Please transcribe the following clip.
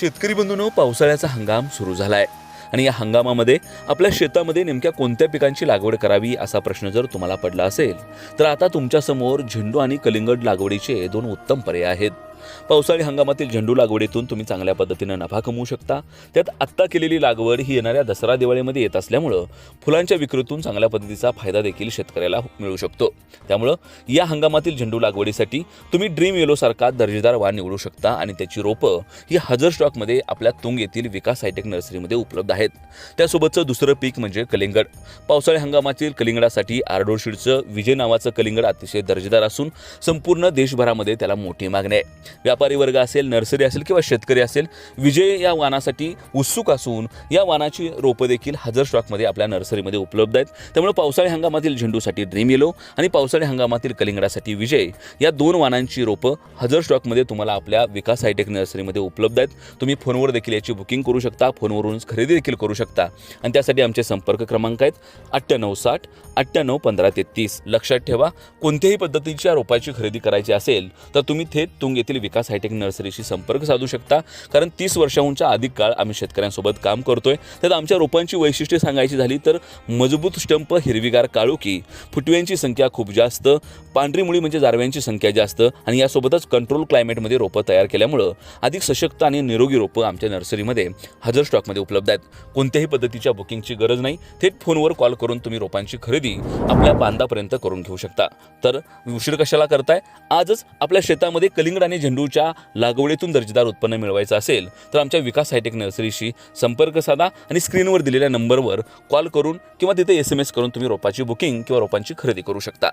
शेतकरी बंधूंनो पावसाळ्याचा हंगाम सुरू झाला आहे आणि या हंगामामध्ये आपल्या शेतामध्ये नेमक्या कोणत्या पिकांची लागवड करावी असा प्रश्न जर तुम्हाला पडला असेल तर आता तुमच्यासमोर झेंडू आणि कलिंगड लागवडीचे दोन उत्तम पर्याय आहेत. पावसाळी हंगामातील झेंडू लागवडीतून तुम्ही चांगल्या पद्धतीनं नफा कमवू शकता. त्यात आत्ता केलेली लागवड ही येणाऱ्या दसरा दिवाळीमध्ये येत असल्यामुळं फुलांच्या विक्रीतून चांगल्या पद्धतीचा फायदा देखील शेतकऱ्याला हो- मिळू शकतो. त्यामुळं या हंगामातील झेंडू लागवडीसाठी तुम्ही ड्रीम येलोसारखा दर्जेदार वाण निवडू शकता आणि त्याची रोपं ही हजर स्टॉकमध्ये आपल्या तुंग येथील विकास हायटेक नर्सरीमध्ये उपलब्ध आहेत. त्यासोबतचं दुसरं पीक म्हणजे कलिंगड. पावसाळी हंगामातील कलिंगडासाठी आर्डोशीडचं विजय नावाचं कलिंगड अतिशय दर्जेदार असून संपूर्ण देशभरामध्ये त्याला मोठी मागणी आहे. व्यापारी वर्ग असेल नर्सरी असेल किंवा शेतकरी असेल विजय या वानासाठी उत्सुक असून या वानाची रोपं देखील हजर स्टॉकमध्ये आपल्या नर्सरीमध्ये उपलब्ध आहेत. त्यामुळे पावसाळी हंगामातील झेंडूसाठी ड्रीम येलो आणि पावसाळी हंगामातील कलिंगडासाठी विजय या दोन वानांची रोपं हजर स्टॉकमध्ये तुम्हाला आपल्या विकास हायटेक नर्सरीमध्ये उपलब्ध आहेत. तुम्ही फोनवर देखील याची बुकिंग करू शकता फोनवरून खरेदी देखील करू शकता. आणि त्यासाठी आमचे संपर्क क्रमांक आहेत अठ्ठ्याण्णव साठ अठ्ठ्याण्णव पंधरा तेहतीस. लक्षात ठेवा कोणत्याही पद्धतीच्या रोपाची खरेदी करायची असेल तर तुम्ही थेट तुंग येथील विकास हायटेक नर्सरीशी संपर्क साधू शकता कारण तीस वर्षाहूनच्या अधिक काळ आम्ही शेतकऱ्यांसोबत काम करतोय. त्यात आमच्या रोपांची वैशिष्ट्ये सांगायची झाली तर मजबूत स्टंप हिरवीगार काळुकी फुटव्यांची संख्या खूप जास्त पांढरी मुळी म्हणजे जारव्यांची संख्या जास्त आणि यासोबतच कंट्रोल क्लायमेटमध्ये रोपं तयार केल्यामुळं अधिक सशक्त आणि निरोगी रोपं आमच्या नर्सरीमध्ये हजर स्टॉकमध्ये उपलब्ध आहेत. कोणत्याही पद्धतीच्या बुकिंगची गरज नाही. थेट फोनवर कॉल करून तुम्ही रोपांची खरेदी आपल्या बांधापर्यंत करून घेऊ शकता. तर उशीर कशाला करताय? आजच आपल्या शेतामध्ये कलिंगड आणि झेंडूच्या लागवडीतून दर्जेदार उत्पन्न मिळवायचं असेल तर आमच्या विकास हायटेक नर्सरीशी संपर्क साधा आणि स्क्रीनवर दिलेल्या नंबरवर कॉल करून किंवा तिथे एस एम एस करून तुम्ही रोपाची बुकिंग किंवा रोपांची खरेदी करू शकता.